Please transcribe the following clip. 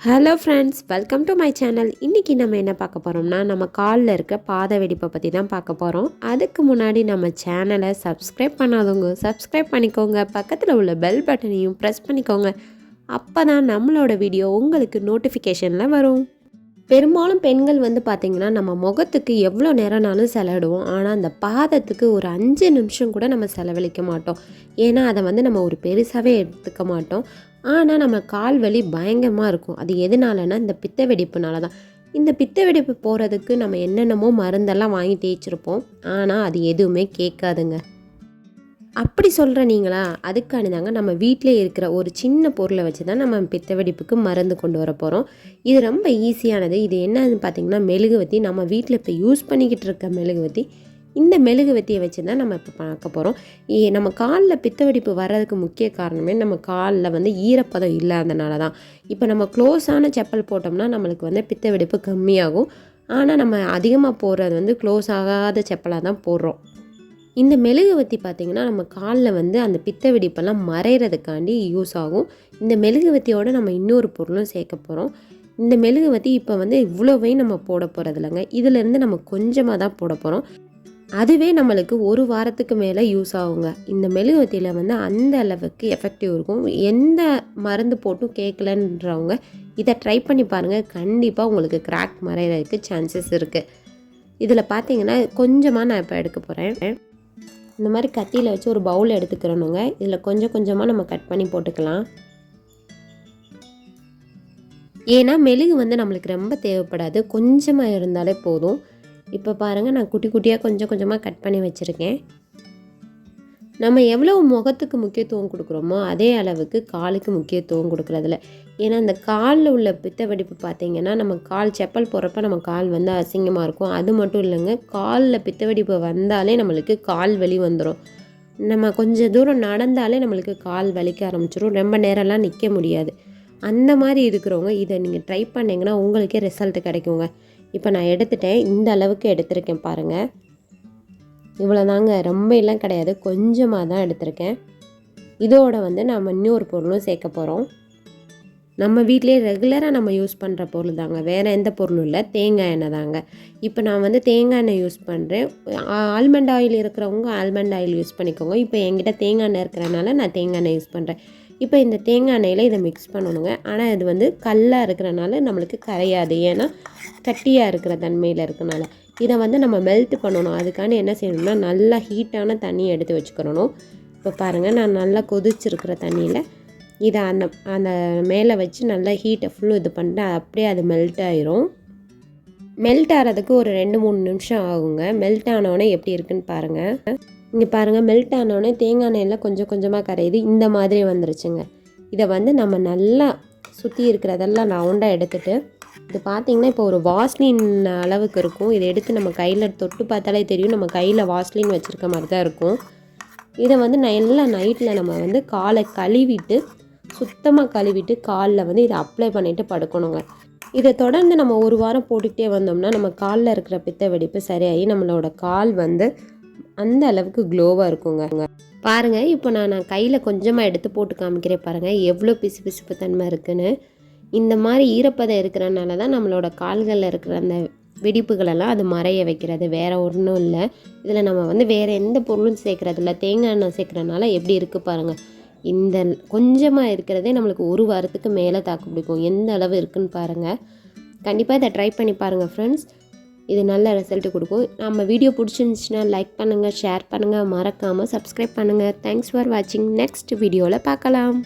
Hello friends welcome to my channel இன்றைக்கி நம்ம என்ன பார்க்க போகிறோம்னா நம்ம காலில் இருக்க பாத வெடிப்பை பற்றி தான் பார்க்க போகிறோம் அதுக்கு முன்னாடி நம்ம சேனலை சப்ஸ்கிரைப் பண்ணாதவங்க சப்ஸ்கிரைப் பண்ணிக்கோங்க. பக்கத்தில் உள்ள பெல் பட்டனையும் ப்ரெஸ் பண்ணிக்கோங்க. அப்போ தான் நம்மளோட வீடியோ உங்களுக்கு நோட்டிஃபிகேஷனில் வரும். பெரும்பாலும் பெண்கள் வந்து பார்த்திங்கன்னா நம்ம முகத்துக்கு எவ்வளோ நேரம்னாலும் செலவிடுவோம். ஆனால் அந்த பாதத்துக்கு ஒரு அஞ்சு நிமிஷம் கூட நம்ம செலவழிக்க மாட்டோம். ஏன்னா அதை வந்து நம்ம ஒரு பெருசாகவே எடுத்துக்க மாட்டோம். ஆனால் நம்ம கால் வலி பயங்கரமாக இருக்கும். அது எதனாலனா இந்த பித்த வெடிப்புனால தான். இந்த பித்த வெடிப்பு போகிறதுக்கு நம்ம என்னென்னமோ மருந்தெல்லாம் வாங்கி தேய்ச்சிருப்போம். ஆனால் அது எதுவுமே கேட்காதுங்க. அப்படி சொல்கிற நீங்களா? அதுக்கான தாங்க நம்ம வீட்டிலே இருக்கிற ஒரு சின்ன பொருளை வச்சு தான் நம்ம பித்த வெடிப்புக்கு மருந்து கொண்டு வர போகிறோம் இது ரொம்ப ஈஸியானது இது என்னன்னு பார்த்தீங்கன்னா மெழுகுவத்தி நம்ம வீட்டில் இப்போ யூஸ் பண்ணிக்கிட்டு இருக்க மெழுகுவத்தி. இந்த மெழுகுவத்தியை வச்சு தான் நம்ம இப்போ பார்க்க போகிறோம் நம்ம காலில் பித்த வெடிப்பு வர்றதுக்கு முக்கிய காரணமே நம்ம காலில் வந்து ஈரப்பதம் இல்லாதனால தான். இப்போ நம்ம க்ளோஸான செப்பல் போட்டோம்னா நம்மளுக்கு வந்து பித்த வெடிப்பு கம்மியாகும். ஆனால் நம்ம அதிகமாக போடுறது வந்து க்ளோஸ் ஆகாத செப்பலாக தான் போடுறோம். இந்த மெழுகுவத்தி பார்த்திங்கன்னா நம்ம காலில் வந்து அந்த பித்த வெடிப்பெல்லாம் மறைகிறதுக்காண்டி யூஸ் ஆகும். இந்த மெழுகுவத்தியோடு நம்ம இன்னொரு பொருளும் சேர்க்க போகிறோம் இந்த மெழுகுவத்தி இப்போ வந்து இவ்வளோவே நம்ம போட போகிறது இல்லைங்க இதிலேருந்து நம்ம கொஞ்சமாக தான் போட போகிறோம் அதுவே நம்மளுக்கு ஒரு வாரத்துக்கு மேலே யூஸ் ஆகுங்க. இந்த மெழுகுவத்தியில் வந்து அந்த அளவுக்கு எஃபெக்டிவ் இருக்கும். எந்த மருந்து போட்டும் கேட்கலன்றவங்க இதை ட்ரை பண்ணி பாருங்கள் கண்டிப்பாக உங்களுக்கு கிராக் மறைகிறதுக்கு சான்சஸ் இருக்குது இதில் பார்த்தீங்கன்னா கொஞ்சமாக நான் இப்போ எடுக்க போகிறேன் இந்த மாதிரி கத்தியில் வச்சு ஒரு பவுல் எடுத்துக்கிறணுங்க. இதில் கொஞ்சம் கொஞ்சமாக நம்ம கட் பண்ணி போட்டுக்கலாம். ஏன்னா மெழுகு வந்து நம்மளுக்கு ரொம்ப தேவைப்படாது. கொஞ்சமாக இருந்தாலே போதும். இப்போ பாருங்கள் நான் குட்டி குட்டியாக கொஞ்சம் கொஞ்சமாக கட் பண்ணி வச்சுருக்கேன். நம்ம எவ்வளோ முகத்துக்கு முக்கியத்துவம் கொடுக்குறோமோ அதே அளவுக்கு காலுக்கு முக்கியத்துவம் கொடுக்குறதில்ல ஏன்னா அந்த காலில் உள்ள பித்த வெடிப்பு பார்த்திங்கன்னா நம்ம கால் செப்பல் போகிறப்ப நம்ம கால் வந்து அசிங்கமாக இருக்கும். அது மட்டும் இல்லைங்க காலில் பித்த வெடிப்பு வந்தாலே நம்மளுக்கு கால் வலி வந்துடும் நம்ம கொஞ்சம் தூரம் நடந்தாலே நம்மளுக்கு கால் வலிக்க ஆரம்பிச்சிடும் ரொம்ப நேரம்லாம் நிற்க முடியாது. அந்த மாதிரி இருக்கிறவங்க இதை நீங்கள் ட்ரை பண்ணிங்கன்னா உங்களுக்கே ரிசல்ட் கிடைக்குங்க. இப்போ நான் எடுத்துட்டேன். இந்த அளவுக்கு எடுத்திருக்கேன் பாருங்கள் இவ்வளோ தாங்க ரொம்ப எல்லாம் கிடையாது. கொஞ்சமாக தான் எடுத்திருக்கேன். இதோட வந்து நம்ம இன்னொரு பொருளும் சேர்க்க போகிறோம் நம்ம வீட்டிலே ரெகுலராக நம்ம யூஸ் பண்ணுற பொருள் தாங்க. வேறு எந்த பொருளும் இல்லை. தேங்காய் எண்ணெய் தாங்க. இப்போ நான் வந்து தேங்காய் எண்ணெய் யூஸ் பண்ணுறேன் ஆல்மண்ட் ஆயில் இருக்கிறவங்க ஆல்மண்ட் ஆயில் யூஸ் பண்ணிக்கோங்க. இப்போ என்கிட்ட தேங்காய் எண்ணெய் இருக்கிறனால நான் தேங்காய் எண்ணெய் யூஸ் பண்ணுறேன் இப்போ இந்த தேங்காய் எண்ணெயில் இதை மிக்ஸ் பண்ணணுங்க. ஆனால் இது வந்து கல்லாக இருக்கிறனால நம்மளுக்கு கரையாது. ஏன்னா கட்டியாக இருக்கிற தன்மையில் இருக்கனால. இதை வந்து நம்ம மெல்ட் பண்ணணும். அதுக்கான என்ன செய்யணும்னா நல்லா ஹீட்டான தண்ணி எடுத்து வச்சுக்கிறணும் இப்போ பாருங்கள் நான் நல்லா கொதிச்சிருக்கிற தண்ணியில் இதை அந்த அந்த மேலே வச்சு நல்லா ஹீட்டை ஃபுல்லும் இது பண்ணிட்டு அப்படியே அது மெல்ட் ஆயிரும். மெல்ட் ஆகிறதுக்கு ஒரு ரெண்டு மூணு நிமிஷம் ஆகுங்க. மெல்ட் ஆனோடனே எப்படி இருக்குன்னு பாருங்கள் இங்கே பாருங்கள் மெல்ட் ஆனோடனே தேங்காய் எண்ணெயில் கொஞ்சம் கொஞ்சமாக கரையுது. இந்த மாதிரி வந்துருச்சுங்க. இதை வந்து நம்ம நல்லா சுற்றி இருக்கிறதெல்லாம் ரவுண்டாக எடுத்துகிட்டு இது பார்த்திங்கன்னா இப்போ ஒரு வாஸ்லின் அளவுக்கு இருக்கும். இதை எடுத்து நம்ம கையில் தொட்டு பார்த்தாலே தெரியும். நம்ம கையில் வாஸ்லின் வச்சுருக்க மாதிரி தான் இருக்கும். இதை வந்து நல்லா நைட்டில் நம்ம வந்து காலை கழுவிட்டு சுத்தமாக கழுவிட்டு காலில் வந்து இதை அப்ளை பண்ணிவிட்டு படுக்கணுங்க. இதை தொடர்ந்து நம்ம ஒரு வாரம் போட்டுக்கிட்டே வந்தோம்னா நம்ம காலில் இருக்கிற பித்த வெடிப்பு சரியாகி நம்மளோட கால் வந்து அந்த அளவுக்கு க்ளோவாக இருக்குங்க. பாருங்கள் இப்போ நான் நான் கையில் கொஞ்சமாக எடுத்து போட்டு காமிக்கிறேன் பாருங்கள் எவ்வளோ பிசு பிசுப்பு தன்மை இருக்குன்னு. இந்த மாதிரி ஈரப்பதம் இருக்கிறனால தான் நம்மளோட கால்களில் இருக்கிற அந்த வெடிப்புகளெல்லாம் அது மறைய வைக்கிறது. வேறு ஒன்றும் இல்லை. இதில் நம்ம வந்து வேறு எந்த பொருளும் சேர்க்குறது இல்லை. தேங்காய் எண்ணெய் சேர்க்குறதுனால எப்படி இருக்குது பாருங்கள் இந்த கொஞ்சமாக இருக்கிறதே நம்மளுக்கு ஒரு வாரத்துக்கு மேலே தாக்கு பிடிக்கும். எந்த அளவு இருக்குன்னு பாருங்கள் கண்டிப்பாக இதை ட்ரை பண்ணி பாருங்கள் ஃப்ரெண்ட்ஸ் இது நல்ல ரிசல்ட்டு கொடுக்கும். நம்ம வீடியோ பிடிச்சிருந்துச்சுன்னா லைக் பண்ணுங்கள் ஷேர் பண்ணுங்கள் மறக்காமல் சப்ஸ்கிரைப் பண்ணுங்கள் தேங்க்ஸ் ஃபார் வாட்சிங் நெக்ஸ்ட் வீடியோவில் பார்க்கலாம்.